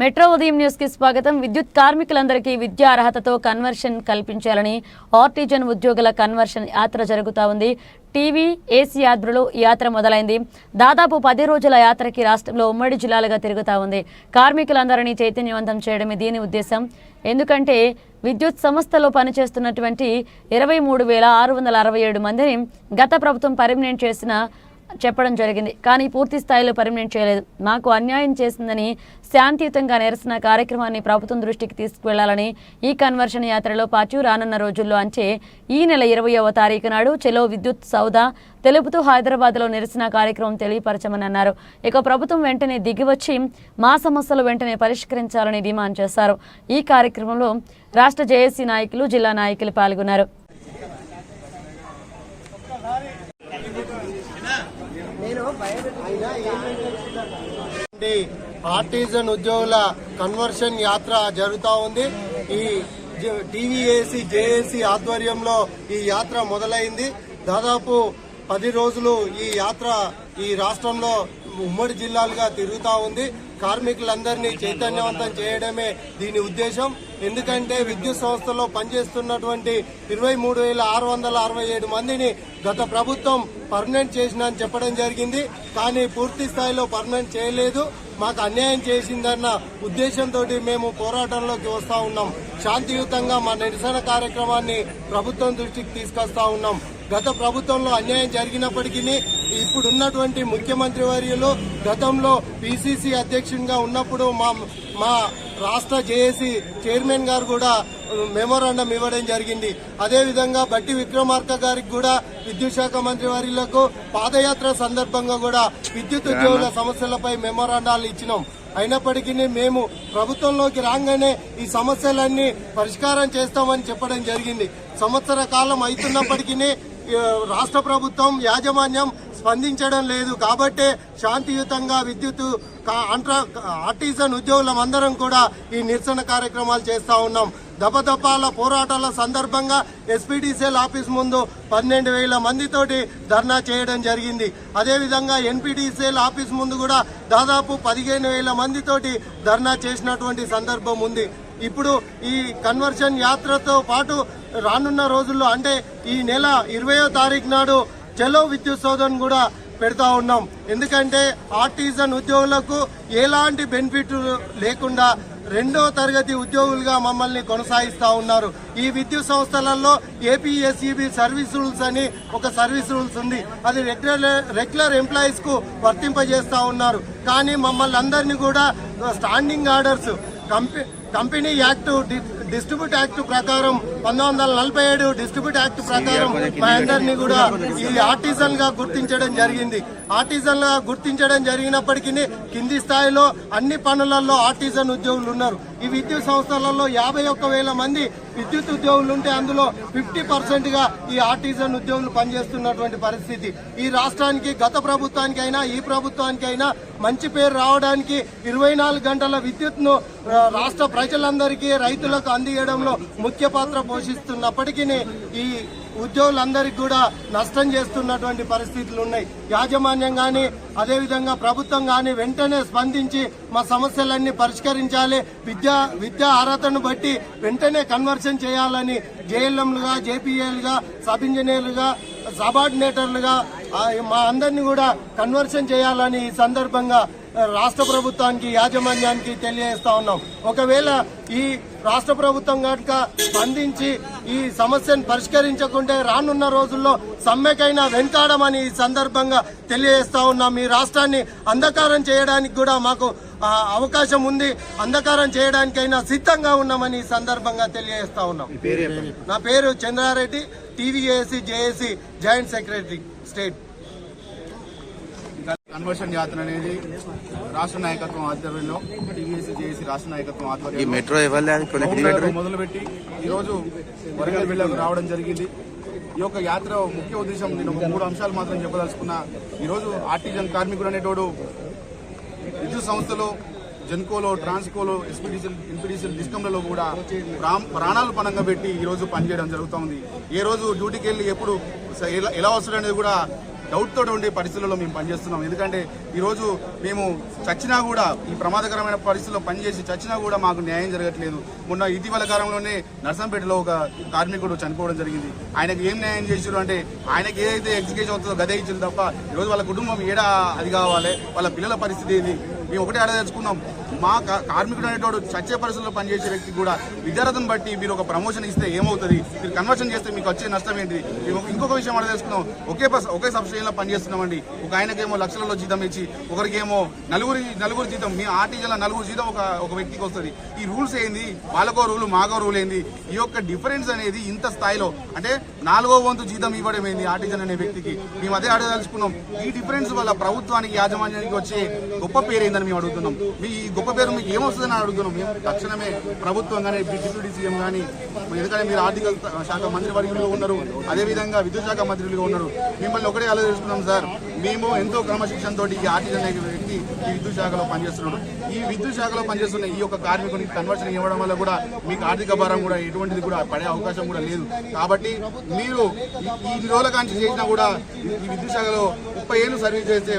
Metro ఉదయం న్యూస్కి స్వాగతం. విద్యుత్ కార్మికులందరికీ విద్యా అర్హతతో కన్వర్షన్ కల్పించాలని ఆర్టిజన్ ఉద్యోగుల కన్వర్షన్ యాత్ర జరుగుతా ఉంది. టీవీ ఏసీ యాత్రలో ఈ యాత్ర మొదలైంది. దాదాపు పది రోజుల యాత్రకి రాష్ట్రంలో ఉమ్మడి జిల్లాలుగా తిరుగుతా ఉంది. కార్మికులందరినీ చైతన్యవంతం చేయడమే దీని ఉద్దేశం. ఎందుకంటే విద్యుత్ సంస్థలో పనిచేస్తున్నటువంటి ఇరవై మూడు వేల ఆరు వందల అరవై ఏడు మందిని గత ప్రభుత్వం పర్మినెంట్ చేసిన చెప్పడం జరిగింది. కానీ పూర్తి స్థాయిలో పర్మినెంట్ చేయలేదు. మాకు అన్యాయం చేసిందని శాంతియుతంగా నిరసన కార్యక్రమాన్ని ప్రభుత్వం దృష్టికి తీసుకువెళ్ళాలని ఈ కన్వర్షన్ యాత్రలో పాటు రానున్న రోజుల్లో అంచే ఈ నెల ఇరవయవ తారీఖు నాడు చెలో విద్యుత్ సౌదా తెలుపుతూ హైదరాబాద్లో నిరసన కార్యక్రమం తెలియపరచమని అన్నారు. ఇక ప్రభుత్వం వెంటనే దిగివచ్చి మా సమస్యలు వెంటనే పరిష్కరించాలని డిమాండ్ చేశారు. ఈ కార్యక్రమంలో రాష్ట్ర జేఏసీ నాయకులు జిల్లా నాయకులు పాల్గొన్నారు నుండి ఆర్టిజన్ ఉద్యోగుల కన్వర్షన్ యాత్ర జరుగుతూ ఉంది. ఈ టీవీఏసీ జేఏసీ ఆధ్వర్యంలో ఈ యాత్ర మొదలైంది. దాదాపు పది రోజులు ఈ యాత్ర ఈ రాష్ట్రంలో ఉమ్మడి జిల్లాలుగా తిరుగుతూ ఉంది. కార్మికులందరినీ చైతన్యవంతం చేయడమే దీని ఉద్దేశం. ఎందుకంటే విద్యుత్ సంస్థలో పనిచేస్తున్నటువంటి ఇరవై మూడు వేల ఆరు వందల అరవై ఏడు మందిని గత ప్రభుత్వం పర్మనెంట్ చేసిన అని చెప్పడం జరిగింది కానీ పూర్తి స్థాయిలో పర్మనెంట్ చేయలేదు. మాకు అన్యాయం చేసిందన్న ఉద్దేశంతో మేము పోరాటంలోకి వస్తా ఉన్నాం. శాంతియుతంగా మా నిరసన కార్యక్రమాన్ని ప్రభుత్వం దృష్టికి తీసుకొస్తా ఉన్నాం. గత ప్రభుత్వంలో అన్యాయం జరిగినప్పటికీ ఇప్పుడున్నటువంటి ముఖ్యమంత్రి వర్యులు గతంలో పిసిసి అధ్యక్షునిగా ఉన్నప్పుడు మా మా రాష్ట్ర జేఏసీ చైర్మన్ గారు కూడా మెమోరాండం ఇవ్వడం జరిగింది. అదేవిధంగా బట్టి విక్రమార్క గారికి కూడా విద్యుత్ శాఖ మంత్రి వర్యులకు పాదయాత్ర సందర్భంగా కూడా విద్యుత్ ఉద్యోగుల సమస్యలపై మెమోరాండాలు ఇచ్చినాం. అయినప్పటికీ మేము ప్రభుత్వంలోకి రాగానే ఈ సమస్యలన్నీ పరిష్కారం చేస్తామని చెప్పడం జరిగింది. సంవత్సర కాలం అవుతున్నప్పటికీ రాష్ట్ర ప్రభుత్వం యాజమాన్యం స్పందించడం లేదు. కాబట్టే శాంతియుతంగా విద్యుత్ అంట్రా ఆర్టిజన్ ఉద్యోగులమందరం కూడా ఈ నిరసన కార్యక్రమాలు చేస్తూ ఉన్నాం. దపదపాల పోరాటాల సందర్భంగా ఎస్పీడీసీఎల్ ఆఫీస్ ముందు పన్నెండు వేల మందితోటి ధర్నా చేయడం జరిగింది. అదేవిధంగా ఎన్పీడీసీఎల్ ఆఫీస్ ముందు కూడా దాదాపు పదిహేను వేల మందితోటి ధర్నా చేసినటువంటి సందర్భం ఉంది. ఇప్పుడు ఈ కన్వర్షన్ యాత్రతో పాటు రానున్న రోజుల్లో అంటే ఈ నెల ఇరవయో తారీఖు నాడు చలో విద్యుత్ సోదన్ కూడా పెడతా ఉన్నాం. ఎందుకంటే ఆర్టిజన్ ఉద్యోగులకు ఎలాంటి బెనిఫిట్ లేకుండా రెండో తరగతి ఉద్యోగులుగా మమ్మల్ని కొనసాగిస్తూ ఉన్నారు. ఈ విద్యుత్ సంస్థలలో ఏపీఎస్ఈబి సర్వీస్ రూల్స్ అని ఒక సర్వీస్ రూల్స్ ఉంది. అది రెగ్యులర్ రెగ్యులర్ ఎంప్లాయీస్కు వర్తింపజేస్తూ ఉన్నారు. కానీ మమ్మల్ని అందరినీ కూడా standing orders company company act distribute act ప్రకారం పంతొమ్మిది వందల నలభై ఏడు డిస్ట్రిబ్యూట్ యాక్ట్ ప్రకారం మా అందరినీ కూడా ఈ ఆర్టిజన్గా గుర్తించడం జరిగింది. ఆర్టిజన్గా గుర్తించడం జరిగినప్పటికీ కింది స్థాయిలో అన్ని పనులలో ఆర్టిజన్ ఉద్యోగులు ఉన్నారు. ఈ విద్యుత్ సంస్థలలో యాభై ఒక్క వేల మంది విద్యుత్ ఉద్యోగులు ఉంటే అందులో ఫిఫ్టీ పర్సెంట్గా ఈ ఆర్టిజన్ ఉద్యోగులు పనిచేస్తున్నటువంటి పరిస్థితి. ఈ రాష్ట్రానికి గత ప్రభుత్వానికి అయినా ఈ ప్రభుత్వానికి అయినా మంచి పేరు రావడానికి ఇరవై నాలుగు గంటల విద్యుత్ను రాష్ట్ర ప్రజలందరికీ రైతులకు అందియడంలో ముఖ్య పాత్ర పోషిస్తున్నప్పటికీ ఈ ఉద్యోగులందరికీ కూడా నష్టం చేస్తున్నటువంటి పరిస్థితులు ఉన్నాయి. యాజమాన్యం కానీ అదేవిధంగా ప్రభుత్వం కానీ వెంటనే స్పందించి మా సమస్యలన్నీ పరిష్కరించాలి. విద్యా విద్యా అర్హతను బట్టి వెంటనే కన్వర్షన్ చేయాలని జేఎల్ఎంలుగా జేపీఏలుగా సబ్ ఇంజనీర్లుగా సబార్డినేటర్లుగా మా అందరినీ కూడా కన్వర్షన్ చేయాలని ఈ సందర్భంగా రాష్ట్ర ప్రభుత్వానికి యాజమాన్యానికి తెలియజేస్తా ఉన్నాం. ఒకవేళ ఈ రాష్ట్ర ప్రభుత్వం కనుక స్పందించి ఈ సమస్యను పరిష్కరించకుంటే రానున్న రోజుల్లో సమ్మెకైనా వెంటాడమని ఈ సందర్భంగా తెలియజేస్తా ఉన్నాం. ఈ రాష్ట్రాన్ని అంధకారం చేయడానికి కూడా మాకు అవకాశం ఉంది. అంధకారం చేయడానికైనా సిద్ధంగా ఉన్నామని ఈ సందర్భంగా తెలియజేస్తా ఉన్నాం. నా పేరు Chandra Reddy TVAC JAC joint secretary state. Conversion యాత్ర అనేది రాష్ట్ర నాయకత్వం ఆధ్వర్యంలో టీవీఎస్సీ జేఏసీ రాష్ట్ర నాయకత్వం ఈ ఆధ్వర్యంలో మెట్రో మొదలుపెట్టి ఈరోజు వరంగల్ జిల్లాకు రావడం జరిగింది. ఈ యొక్క యాత్ర ముఖ్య ఉద్దేశం నేను ఒక మూడు అంశాలు మాత్రం చెప్పదలుచుకున్నా. ఈరోజు ఆర్టిజన్ కార్మికుడు అనేటోడు విద్యుత్ సంస్థలో జెన్కోలో ట్రాన్స్కోలో ఎస్పీడీసీఎల్ ఎన్పీడీసీఎల్ డిస్కంలలో కూడా ప్రాం- ప్రాణాలు పణంగా పెట్టి ఈ రోజు పనిచేయడం జరుగుతూ ఉంది ఏ రోజు డ్యూటీకి వెళ్ళి ఎప్పుడు ఎలా వస్తాడనేది కూడా డౌట్ తోటి ఉండే పరిస్థితుల్లో మేము పనిచేస్తున్నాం. ఎందుకంటే ఈరోజు మేము చచ్చినా కూడా ఈ ప్రమాదకరమైన పరిస్థితుల్లో పనిచేసి చచ్చినా కూడా మాకు న్యాయం జరగట్లేదు. మొన్న ఇటీవల కాలంలోనే నర్సంపేటలో ఒక కార్మికుడు చనిపోవడం జరిగింది. ఆయనకు ఏం న్యాయం చేసారు అంటే ఆయనకి ఏదైతే ఎగ్జిక్యూషన్ అవుతుందో గదే ఇచ్చింది తప్ప ఈరోజు వాళ్ళ కుటుంబం ఏడా అది కావాలి? వాళ్ళ పిల్లల పరిస్థితి ఇది మేము ఒకటే అడగదలుచుకున్నాం మా కార్మికుడు అనేటోడు చచ్చే పరిస్థితుల్లో పనిచేసే వ్యక్తి కూడా విద్యార్థిని బట్టి మీరు ఒక ప్రమోషన్ ఇస్తే ఏమవుతుంది? మీరు కన్వర్షన్ చేస్తే మీకు వచ్చే నష్టం ఏంటి? మేము ఇంకొక విషయం అడగదలుచుకున్నాం ఒకే ఒకే సబ్సిడీలో పనిచేస్తున్నామండి. ఒక ఆయనకేమో లక్షలలో జీతం ఇచ్చి ఒకరికేమో నలుగురి నలుగురు జీతం మీ ఆర్టీజీల నలుగురు జీతం ఒక ఒక వ్యక్తికి వస్తుంది. ఈ రూల్స్ ఏంది? వాళ్ళకో రూలు మాకో రూల్ ఏంది? ఈ యొక్క డిఫరెన్స్ అనేది ఇంత స్థాయిలో అంటే నాలుగో వంతు జీతం ఇవ్వడం ఏంది ఆర్టిజన్ అనే వ్యక్తికి? మేము అదే అడగదలుచుకున్నాం. ఈ డిఫరెన్స్ వల్ల ప్రభుత్వానికి యాజమాన్యానికి వచ్చే గొప్ప పేరు ఏందని మేము అడుగుతున్నాం. మీ ఈ గొప్ప పేరు మీకు ఏమొస్తుందని అడుగుతున్నాం. మేము తక్షణమే ప్రభుత్వం కానీ డిప్యూటీ సీఎం కానీ ఎందుకంటే మీరు ఆర్థిక శాఖ మంత్రి వర్గంలో ఉన్నారు అదేవిధంగా విద్యుత్ శాఖ మంత్రులుగా ఉన్నారు. మిమ్మల్ని ఒకటే ఆలోచిస్తున్నాం సార్. మేము ఎంతో క్రమశిక్షణతో ఈ ఆర్టిజన్ అనే వ్యక్తి ఈ విద్యుత్ శాఖలో పనిచేస్తున్నాడు. ఈ విద్యుత్ శాఖలో పనిచేస్తున్న ఈ యొక్క కార్మికునికి కన్వర్షన్ ఇవ్వడం వల్ల కూడా మీకు ఆర్థిక భారం కూడా ఎటువంటిది కూడా పడే అవకాశం కూడా లేదు. కాబట్టి మీరు ఈ రోజుల కాంచి చేసినా కూడా ఈ విద్యుత్ శాఖలో ముప్పై ఏళ్ళు సర్వీస్ చేస్తే